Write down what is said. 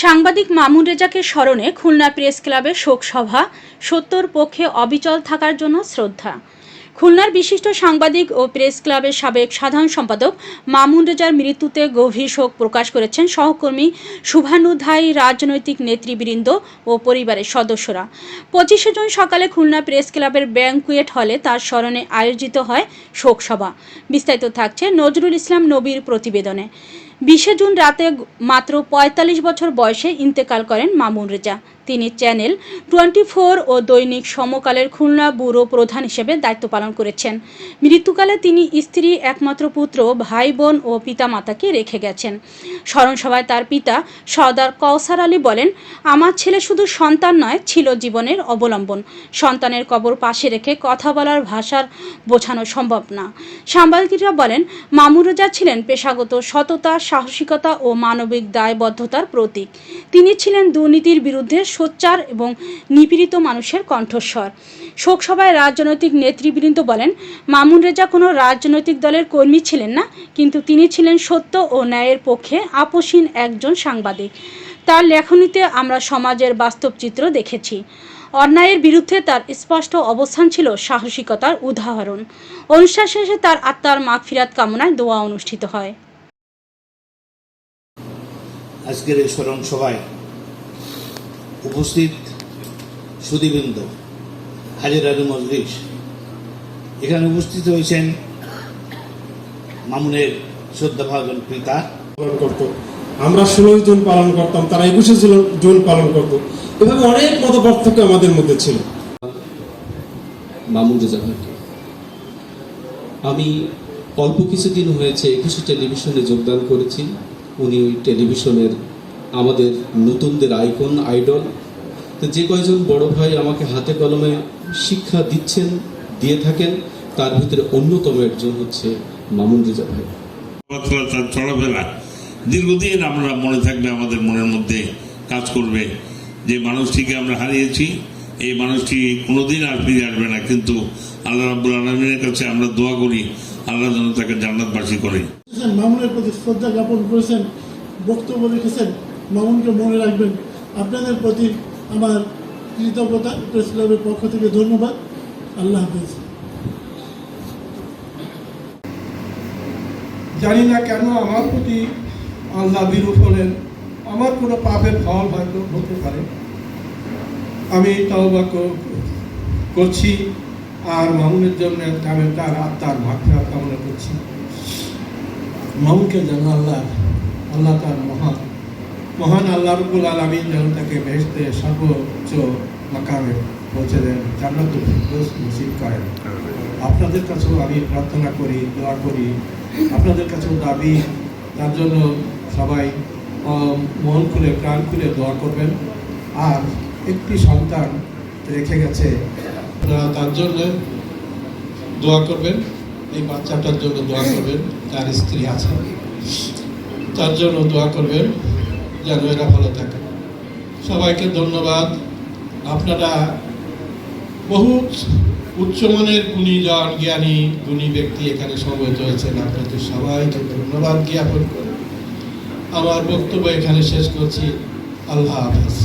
সাংবাদিক মামুন রেজাকে স্মরণে খুলনা প্রেস ক্লাবে শোক সভা সত্যর পক্ষে অবিচল থাকার জন্য শ্রদ্ধা। খুলনার বিশিষ্ট সাংবাদিক ও প্রেস ক্লাবের সাবেক সাধারণ সম্পাদক মামুন রেজার মৃত্যুতে গভীর শোক প্রকাশ করেছেন সহকর্মী শুভানুধ্যায়ী রাজনৈতিক নেতৃবৃন্দ ও পরিবারের সদস্যরা। পঁচিশে জুন সকালে খুলনা প্রেস ক্লাবের ব্যাংকুয়েট হলে তার স্মরণে আয়োজিত হয় শোকসভা বিস্তারিত থাকছে নজরুল ইসলাম নবীর প্রতিবেদনে। বিশে জুন রাতে মাত্র পঁয়তাল্লিশ বছর বয়সে ইন্তেকাল করেন মামুন রেজা। তিনি চ্যানেল টোয়েন্টি ফোর ও দৈনিক সমকালের খুলনা ব্যুরো প্রধান হিসেবে দায়িত্ব পালন করেছেন। মৃত্যুকালে তিনি স্ত্রী, একমাত্র পুত্র, ভাই, বোন ও পিতামাতাকে রেখে গেছেন। স্মরণসভায় তার পিতা সর্দার কৌসার আলী বলেন, আমার ছেলে শুধু সন্তান নয়, ছিল জীবনের অবলম্বন। সন্তানের কবর পাশে রেখে কথা বলার ভাষার বোঝানো সম্ভব না। সাংবাদিকরা বলেন, মামুন রেজা ছিলেন পেশাগত সততা সাহসিকতা ও মানবিক দায়বদ্ধতার প্রতীক। তিনি ছিলেন দুর্নীতির বিরুদ্ধে সোচ্চার এবং নিপীড়িত মানুষের কণ্ঠস্বর। শোকসভায় রাজনৈতিক নেতৃবৃন্দ বলেন, মামুন রেজা কোনো রাজনৈতিক দলের কর্মী ছিলেন না, কিন্তু তিনি ছিলেন সত্য ও ন্যায়ের পক্ষে আপোষহীন একজন সাংবাদিক। তার লেখনীতে আমরা সমাজের বাস্তব চিত্র দেখেছি। অন্যায়ের বিরুদ্ধে তার স্পষ্ট অবস্থান ছিল সাহসিকতার উদাহরণ। অনুষ্ঠান শেষে তার আত্মার মাগফিরাত কামনায় দোয়া অনুষ্ঠিত হয়। আজকের এই স্মরণ সভায় উপস্থিত সুদীবৃন্দ হাজির আলী মজলিস। এখানে উপস্থিত হয়েছেন মামুনের শ্রদ্ধাভাজন পিতা। পালন করতো। আমরা ষোলোই জুন পালন করতাম তারা একুশে জুন- জুন পালন করতো। এভাবে অনেক মত পার্থক্য আমাদের মধ্যে ছিল। মামুন রেজা আমি অল্প কিছুদিন হয়েছে একুশে টেলিভিশনে যোগদান করেছি। উনি টেলিভিশনের আমাদের নতুনদের আইকন, আইডল। তো যে কয়জন বড় ভাই আমাকে হাতে কলমে শিক্ষা দিচ্ছেন, দিয়ে থাকেন, তার ভিতরে অন্যতম একজন হচ্ছে মামুন রেজা ভাই। তার দীর্ঘদিন আমরা মনে থাকবে আমাদের মনের মধ্যে কাজ করবে। যে মানুষটিকে আমরা হারিয়েছি, এই মানুষটি কোনোদিন আর ফিরে আসবে না। কিন্তু আল্লাহ রাব্বুল আলমিনের কাছে আমরা দোয়া করি আল্লাহ যেন তাকে জান্নাতবাসী করে। মামুনের প্রতি শ্রদ্ধা জ্ঞাপন করেছেন বক্তব্য রেখেছেন মামুনকে মনে রাখবেন। আপনাদের প্রতি আমার কৃতজ্ঞতা প্রেস ক্লাবের পক্ষ থেকে ধন্যবাদ। আল্লাহ হাফেজ। জানি না কেন আমার প্রতি আল্লাহ বিরূপ হলেন। আমার কোনো পাপের ফল হয়তো হতে পারে। আমি তওবা ক- করছি। আর মামুনের জন্য আমি তার আত্মার ভাবনা কামনা করছি। মামুনকে যেন আল্লাহ আল্লাহ তার মহান মহান আল্লাহ রব্বুল আলমিন যেন তাকে বেহেশতে সর্বোচ্চ মাকামে পৌঁছে দেন জান্নাতুল ফিরদৌস নসিব করেন। আপনাদের কাছেও আমি প্রার্থনা করি দোয়া করি। আপনাদের কাছেও দাবি তার জন্য সবাই মন খুলে প্রাণ খুলে দোয়া করবেন। আর একটি সন্তান রেখে গেছে তার জন্য দোয়া করবেন এই বাচ্চাটার জন্য দোয়া করবেন তার স্ত্রী আছে। তার জন্য দোয়া করবেন যেন এরা ভালো থাকে। সবাইকে ধন্যবাদ। আপনারা বহুত উচ্চমানের গুণীজন জ্ঞানী গুণী ব্যক্তি এখানে সমবেত হয়েছেন আপনাদের সবাইকে ধন্যবাদ জ্ঞাপন করে। আমার বক্তব্য এখানে শেষ করছি। আল্লাহ হাফেজ।